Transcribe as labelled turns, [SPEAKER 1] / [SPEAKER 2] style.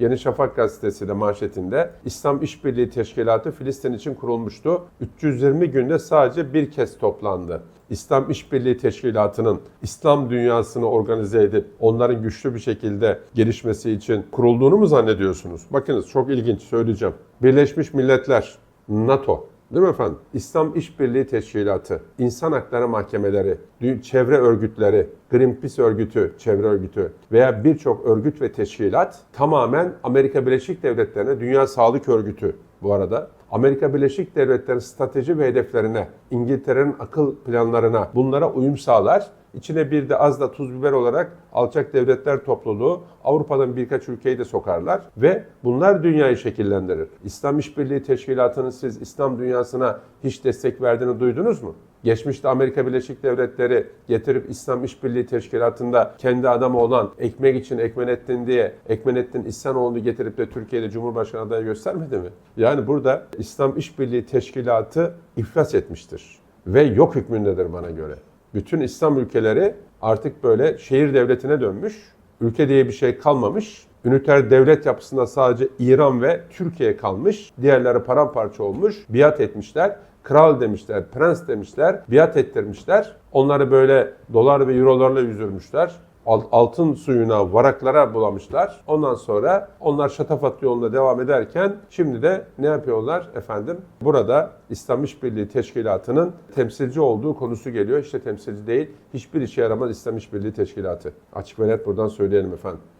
[SPEAKER 1] Yeni Şafak gazetesi de manşetinde İslam İşbirliği Teşkilatı Filistin için kurulmuştu. 320 günde sadece bir kez toplandı. İslam İşbirliği Teşkilatı'nın İslam dünyasını organize edip onların güçlü bir şekilde gelişmesi için kurulduğunu mu zannediyorsunuz? Bakınız çok ilginç söyleyeceğim. Birleşmiş Milletler, NATO, Değil mi efendim? İslam İşbirliği Teşkilatı, İnsan Hakları Mahkemeleri, çevre örgütleri, Greenpeace örgütü, çevre örgütü veya birçok örgüt ve teşkilat tamamen Amerika Birleşik Devletleri'ne, Dünya Sağlık Örgütü bu arada, Amerika Birleşik Devletleri'nin strateji ve hedeflerine, İngiltere'nin akıl planlarına bunlara uyum sağlar. İçine bir de az da tuz biber olarak alçak devletler topluluğu Avrupa'dan birkaç ülkeyi de sokarlar ve bunlar dünyayı şekillendirir. İslam İşbirliği Teşkilatı'nın siz İslam dünyasına hiç destek verdiğini duydunuz mu? Geçmişte Amerika Birleşik Devletleri getirip İslam İşbirliği Teşkilatı'nda kendi adamı olan ekmek için Ekmenettin diye Ekmenettin İhsanoğlu'nu getirip de Türkiye'de Cumhurbaşkanı adayı göstermedi mi? Yani burada İslam İşbirliği Teşkilatı iflas etmiştir ve yok hükmündedir bana göre. Bütün İslam ülkeleri artık böyle şehir devletine dönmüş. Ülke diye bir şey kalmamış. Üniter devlet yapısında sadece İran ve Türkiye kalmış. Diğerleri paramparça olmuş. Biat etmişler. Kral demişler, prens demişler, biat ettirmişler. Onları böyle dolar ve eurolarla yüzürmüşler. Al- Altın suyuna, varaklara bulamışlar. Ondan sonra onlar şatafat yolunda devam ederken şimdi de ne yapıyorlar efendim? Burada İslam İşbirliği Teşkilatı'nın temsilci olduğu konusu geliyor. İşte temsilci değil, hiçbir işe yaramaz İslam İşbirliği Teşkilatı. Açık ve net buradan söyleyelim efendim.